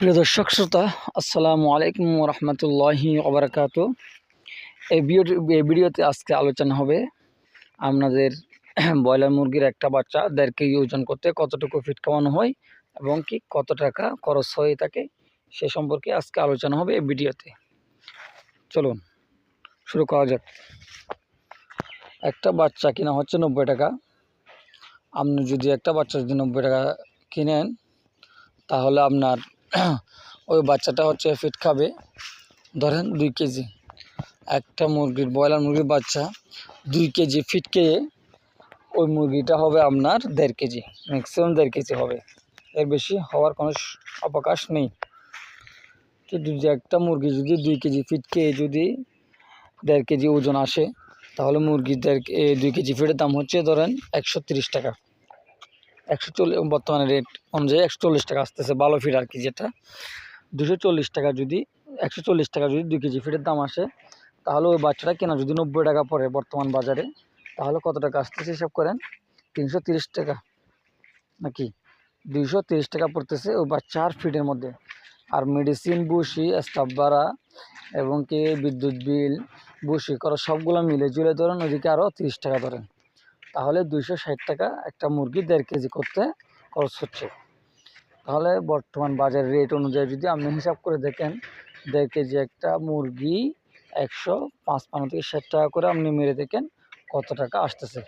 প্রিয় দর্শক, শ্রোতা, আসসালামু আলাইকুম রহমতুল্লাহি ওবরাকাত। এই ভিডিও ভিডিওতে আজকে আলোচনা হবে আপনাদের ব্রয়লার মুরগির একটা বাচ্চা, দেড় কেজি ওজন করতে কতটুকু ফিট খাওয়ানো হয় এবং কি কত টাকা খরচ হয়ে থাকে সে সম্পর্কে আজকে আলোচনা হবে এই ভিডিওতে। চলুন, শুরু করা যাক। একটা বাচ্চা কিনা হচ্ছে নব্বই টাকা। আপনি যদি একটা বাচ্চা যদি নব্বই টাকা কিনেন, তাহলে আপনার ওই বাচ্চাটা হচ্ছে ফিট খাবে। ধরেন দুই কেজি। একটা মুরগির, ব্রয়লার মুরগির বাচ্চা দুই কেজি ফিট খেয়ে ওই মুরগিটা হবে আপনার দেড় কেজি। ম্যাক্সিমাম দেড় কেজি হবে। এর বেশি হওয়ার কোনো অবকাশ নেই। কিন্তু যে একটা মুরগি যদি দুই কেজি ফিট খেয়ে যদি দেড় কেজি ওজন আসে, তাহলে মুরগির দেড় দুই কেজি ফিটের দাম হচ্ছে ধরেন একশো টাকা। একশো চল্লিশ বর্তমানে রেট অনুযায়ী একশো চল্লিশ টাকা আসতেছে ভালো ফিট আর কি যেটা। দুশো চল্লিশ টাকা যদি, একশো চল্লিশ টাকা যদি দুই কেজি ফিটের দাম আসে, তাহলে ওই বাচ্চাটা কেনা যদি নব্বই টাকা পড়ে বর্তমান বাজারে, তাহলে কত টাকা আসতেছে হিসাব করেন? তিনশো তিরিশ টাকা। নাকি? দুইশো তিরিশ টাকা পড়তেছে ওই বাচ্চা আর ফিটের মধ্যে। আর মেডিসিন বুসি স্টাফ ভাড়া এবং কি বিদ্যুৎ বিল বসি, করা সবগুলো মিলে জুলে ধরেন ওদিকে আরও তিরিশ টাকা ধরেন। তাহলে দুইশো ষাট টাকা একটা মুরগি দেড় কেজি করতে খরচ হচ্ছে। তাহলে বর্তমান বাজার রেট অনুযায়ী যদি আপনি হিসাব করে দেখেন, দেড় কেজি একটা মুরগি একশো পাঁচ পান্ন থেকে ষাট টাকা করে আপনি মেরে দেখেন কত টাকা আসতেছে।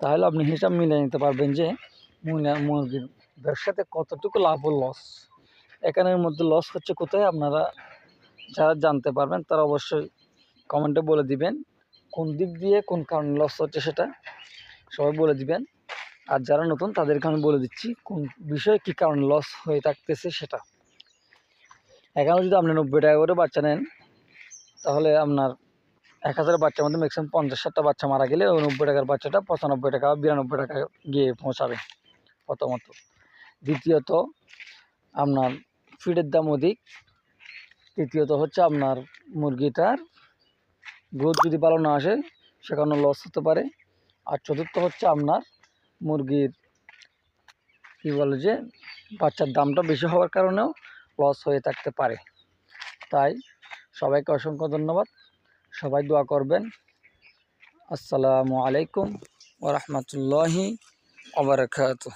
তাহলে আপনি হিসাব মিলে নিতে পারবেন যে মুরগি- মুরগির ব্যবসাতে কতটুকু লাভ ও লস এখানের মধ্যে লস হচ্ছে কোথায় আপনারা যারা জানতে পারবেন তারা অবশ্যই কমেন্টে বলে দিবেন। কোন দিক দিয়ে কোন কারণে লস হচ্ছে সেটা সবাই বলে দিবেন। আর যারা নতুন তাদেরকে আমি বলে দিচ্ছি, কোন বিষয়ে কী কারণে লস হয়ে থাকতেছে সেটা। এখানে যদি আপনি নব্বই টাকা করে বাচ্চা নেন, তাহলে আপনার এক হাজার বাচ্চার মধ্যে ম্যাক্সিমাম পঞ্চাশ ষাটটা বাচ্চা মারা গেলে ওই নব্বই টাকার বাচ্চাটা পঁচানব্বই টাকা বিরানব্বই টাকা গিয়ে পৌঁছাবে প্রথমত। দ্বিতীয়ত, আপনার ফিডের দাম অধিক। তৃতীয়ত হচ্ছে আপনার মুরগিটার গ্রোথ যদি ভালো না আসে সেখানে লস হতে পারে। আর চতুর্থ হচ্ছে আপনার মুরগির, কী বলে যে, বাচ্চার দামটা বেশি হওয়ার কারণেও লস হয়ে থাকতে পারে। তাই সবাইকে অসংখ্য ধন্যবাদ। সবাই দোয়া করবেন। আসসালামু আলাইকুম ওরহমতুল্লাহি ওবরাকাতুহ